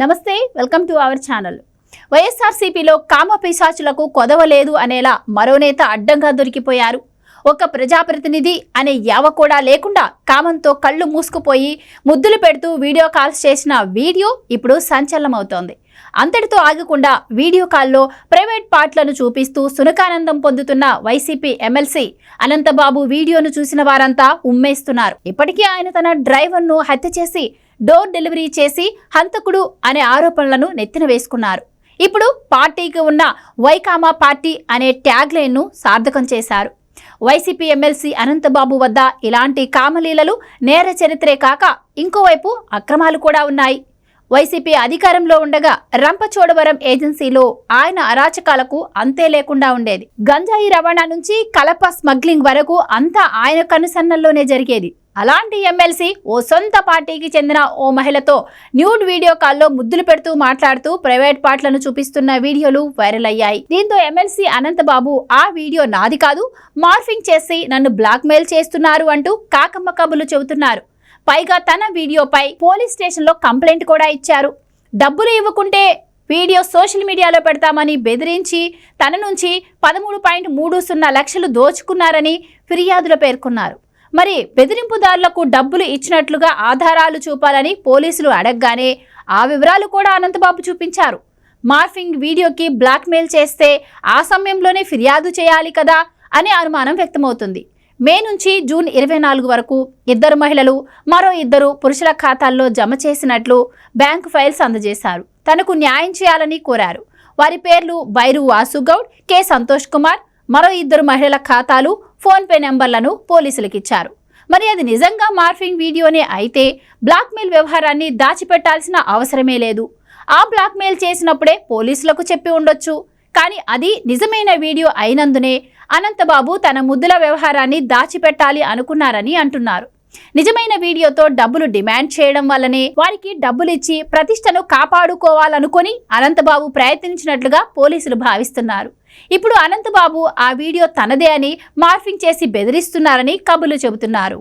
నమస్తే welcome to our channel. వైఎస్ఆర్సీపీలో కామ పిశాచులకు కొదవలేదు అనేలా మరో నేత అడ్డంగా దొరికిపోయారు. ఒక ప్రజాప్రతినిధి అనే యావ కూడా లేకుండా కామంతో కళ్ళు మూసుకుపోయి ముద్దులు పెడుతూ వీడియో కాల్స్ చేసిన వీడియో ఇప్పుడు సంచలనమవుతోంది. అంతటితో ఆగకుండా వీడియో కాల్లో ప్రైవేట్ పార్ట్లను చూపిస్తూ సునకానందం పొందుతున్న వైసీపీ ఎమ్మెల్సీ అనంతబాబు వీడియోను చూసిన వారంతా ఉమ్మేస్తున్నారు. ఇప్పటికీ ఆయన తన డ్రైవర్ను హత్య చేసి డోర్ డెలివరీ చేసి హంతకుడు అనే ఆరోపణలను నెత్తిన వేసుకున్నారు. ఇప్పుడు పార్టీకి ఉన్న వైకామా పార్టీ అనే ట్యాగ్ లైన్ను సార్థకం చేశారు. వైసీపీ ఎమ్మెల్సీ అనంతబాబు వద్ద ఇలాంటి కామలీలలు నేర చరిత్రే కాక ఇంకోవైపు అక్రమాలు కూడా ఉన్నాయి. వైసీపీ అధికారంలో ఉండగా రంపచోడవరం ఏజెన్సీలో ఆయన అరాచకాలకు అంతే లేకుండా ఉండేది. గంజాయి రవాణా నుంచి కలప స్మగ్లింగ్ వరకు అంతా ఆయన కనుసన్నల్లోనే జరిగేది. అలాంటి ఎమ్మెల్సీ ఓ సొంత పార్టీకి చెందిన ఓ మహిళతో న్యూడ్ వీడియో కాల్లో ముద్దులు పెడుతూ మాట్లాడుతూ ప్రైవేట్ పార్ట్లను చూపిస్తున్న వీడియోలు వైరల్ అయ్యాయి. దీంతో ఎమ్మెల్సీ అనంతబాబు ఆ వీడియో నాది కాదు మార్ఫింగ్ చేసి నన్ను బ్లాక్మెయిల్ చేస్తున్నారు అంటూ కాకమ్మ కబులు చెబుతున్నారు. పైగా తన వీడియోపై పోలీస్ స్టేషన్లో కంప్లైంట్ కూడా ఇచ్చారు. డబ్బులు ఇవ్వకుంటే వీడియో సోషల్ మీడియాలో పెడతామని బెదిరించి తన నుంచి పదమూడు పాయింట్ మూడు సున్నా లక్షలు దోచుకున్నారని ఫిర్యాదులో పేర్కొన్నారు. మరి బెదిరింపుదారులకు డబ్బులు ఇచ్చినట్లుగా ఆధారాలు చూపాలని పోలీసులు అడగగానే ఆ వివరాలు కూడా అనంతబాబు చూపించారు. మార్ఫింగ్ వీడియోకి బ్లాక్మెయిల్ చేస్తే ఆ సమయంలోనే ఫిర్యాదు చేయాలి కదా అనే అనుమానం వ్యక్తమవుతుంది. మే నుంచి జూన్ ఇరవై నాలుగు వరకు ఇద్దరు మహిళలు మరో ఇద్దరు పురుషుల ఖాతాల్లో జమ చేసినట్లు బ్యాంకు ఫైల్స్ అందజేశారు. తనకు న్యాయం చేయాలని కోరారు. వారి పేర్లు బైరు వాసుగౌడ్ కె సంతోష్ కుమార్ మరో ఇద్దరు మహిళల ఖాతాలు ఫోన్పే నెంబర్లను పోలీసులకు ఇచ్చారు మరి అది నిజంగా మార్ఫింగ్ వీడియోనే అయితే బ్లాక్మెయిల్ వ్యవహారాన్ని దాచిపెట్టాల్సిన అవసరమే లేదు. ఆ బ్లాక్మెయిల్ చేసినప్పుడే పోలీసులకు చెప్పి ఉండొచ్చు. కానీ అది నిజమైన వీడియో అయినందునే అనంతబాబు తన ముద్దుల వ్యవహారాన్ని దాచిపెట్టాలి అనుకున్నారని అంటున్నారు. నిజమైన వీడియోతో డబ్బులు డిమాండ్ చేయడం వల్లనే వారికి డబ్బులిచ్చి ప్రతిష్టను కాపాడుకోవాలనుకొని అనంతబాబు ప్రయత్నించినట్లుగా పోలీసులు భావిస్తున్నారు. ఇప్పుడు అనంతబాబు ఆ వీడియో తనదే అని మార్ఫింగ్ చేసి బెదిరిస్తున్నారని కబులు చెబుతున్నారు.